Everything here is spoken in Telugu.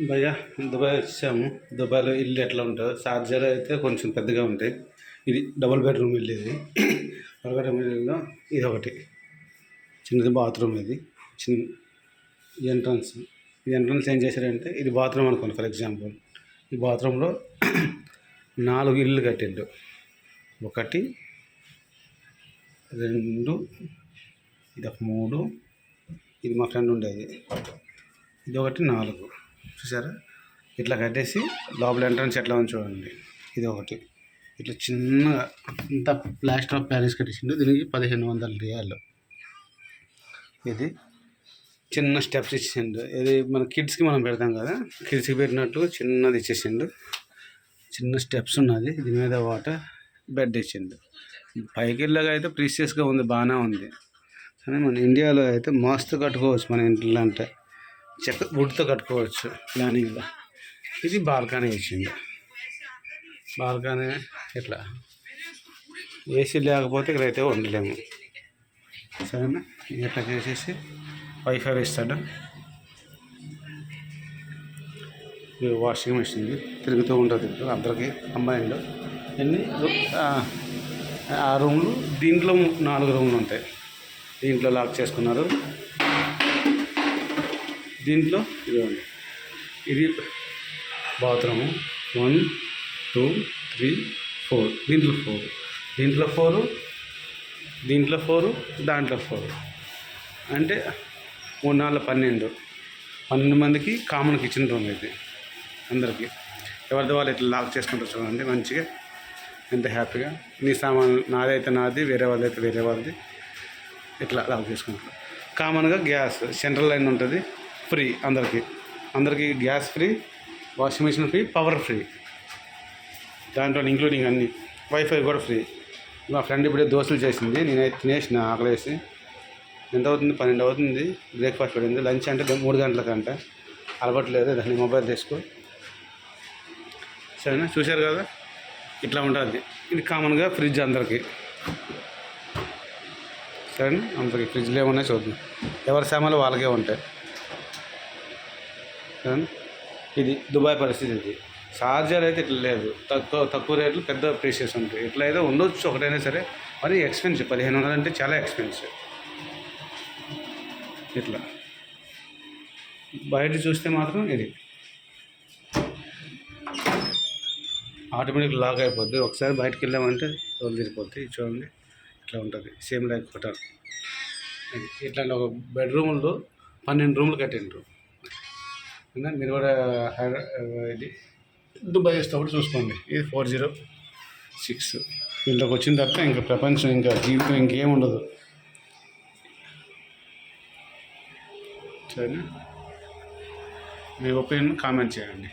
భయ్య దుబాయ్ వచ్చాము. దుబాయ్లో ఇల్లు ఎట్లా ఉంటుందో షార్జాలో అయితే కొంచెం పెద్దగా ఉంటాయి. ఇది డబుల్ బెడ్రూమ్ ఇల్లు ఇది. డబుల్ బెడ్రూమ్ ఇల్లులో ఇది ఒకటి. చిన్నది బాత్రూమ్ ఇది. చిన్న ఎంట్రన్స్. ఈ ఎంట్రన్స్ ఏం చేశారంటే ఇది బాత్రూమ్ అనుకోండి ఫర్ ఎగ్జాంపుల్. ఈ బాత్రూంలో నాలుగు ఇల్లు కట్టిండు ఒకటి రెండు ఇది ఒక మూడు. ఇది మా ఫ్రెండ్ ఉండేది. ఇది ఒకటి నాలుగు. చూసారా ఇట్లా కట్టేసి లోపల ఎంట్రన్స్ ఎట్లా ఉంది చూడండి. ఇది ఒకటి. ఇట్లా చిన్నగా ఇంత ప్లాస్టర్ ఆఫ్ ప్యారిస్ కట్టేసిండు. దీనికి పదిహేను వందల రియాలు. ఇది చిన్న స్టెప్స్ ఇచ్చేసిండు. ఇది మన కిడ్స్కి మనం పెడతాం కదా. కిడ్స్కి పెట్టినట్టు చిన్నది ఇచ్చేసిండు. చిన్న స్టెప్స్ ఉన్నది. దీని మీద వాటర్ బెడ్ ఇచ్చిండు. పైకి వెళ్ళగా అయితే ప్రీసియస్గా ఉంది. బాగానే ఉంది. కానీ మన ఇండియాలో అయితే మస్తు కట్టుకోవచ్చు మన ఇంట్లో అంటే. చెక్క వుడ్తో కట్టుకోవచ్చు. ప్లానింగ్లో ఇది బాల్కనీ ఇచ్చింది బాల్కనీ ఇట్లా ఏసీ లేకపోతే ఇక్కడైతే ఉండలేము. సరేనా? ఇట్లా చేసేసి వైఫై ఇస్తాడు ఇది వాషింగ్ మెషిన్ తిరుగుతూ ఉంటుంది అందరికీ అమ్మాయిలు. ఎన్ని? ఆ రూమ్లు దీంట్లో నాలుగు రూమ్లు ఉంటాయి. దీంట్లో లాక్ చేసుకున్నారు. దీంట్లో ఇదిగోండి. ఇది bathroom. One two three four. దీంట్లో ఫోర్. దీంట్లో ఫోరు దీంట్లో ఫోరు దాంట్లో ఫోరు. అంటే మూడు నాలుగు పన్నెండు. పన్నెండు మందికి కామన్ కిచెన్ రూమ్ ఇది. అందరికీ. ఎవరిది వాళ్ళు ఇట్లా లాక్ చేసుకుంటారు చూడండి మంచిగా. ఎంత హ్యాపీగా. నీ సామాన్ నాదైతే నాది వేరే వాళ్ళదైతే వేరే వాళ్ళది. ఇట్లా లాక్ చేసుకుంటారు. కామన్గా గ్యాస్ సెంట్రల్ లైన్ ఉంటుంది. ఫ్రీ అందరికీ. అందరికీ gas free washing machine free power free. దాంట్లో ఇంక్లూడింగ్ అన్ని. వైఫై కూడా ఫ్రీ. మా ఫ్రెండ్ ఇప్పుడే దోశలు చేసింది. నేనైతే తినేసిన ఆకలేసి. ఎంత అవుతుంది పన్నెండు అవుతుంది. బ్రేక్ఫాస్ట్ పడింది లంచ్ అంటే మూడు గంటలకంట. అలవట్లేదు. దాన్ని మొబైల్ తీసుకో. సరేనా? చూశారు కదా? ఇట్లా ఉంటుంది. ఇది కామన్గా ఫ్రిడ్జ్ అందరికీ. సరేనా? అందరికి ఫ్రిడ్జ్లో ఏమన్నా చూద్దాం. ఎవరి సామాన్లు వాళ్ళకే ఉంటాయి. Hmm? ఇది దుబాయ్ పరిస్థితి ఇది. చార్జర్ అయితే ఇట్లా లేదు. తక్కువ తక్కువ రేట్లు పెద్ద ప్రీషియస్ ఉంటాయి. ఇట్లా అయితే ఉండొచ్చు ఒకటైనా సరే మరి ఎక్స్పెన్సివ్ పదిహేను వందలు అంటే చాలా ఎక్స్పెన్సివ్ ఇట్లా. బయట చూస్తే మాత్రం ఇది. ఆటోమేటిక్ లాక్ అయిపోద్ది. ఒకసారి బయటకు వెళ్ళామంటే రోజు తిరిగిపోద్ది చూడండి. ఇట్లా ఉంటుంది. Same like hotel. ఇట్లాంటి ఒక బెడ్రూమ్లో పన్నెండు రూమ్లు కట్టిండ్రు. మీరు కూడా ఇది దుబాయ్ వేసేటప్పుడు చూసుకోండి. ఇది ఫోర్ జీరో సిక్స్. వీళ్ళకి వచ్చిన తర్వాత ఇంకా ప్రపంచం ఇంకా జీవితం ఇంకేం ఉండదు. సరేనా? మీ ఒపీనియన్ కామెంట్ చేయండి.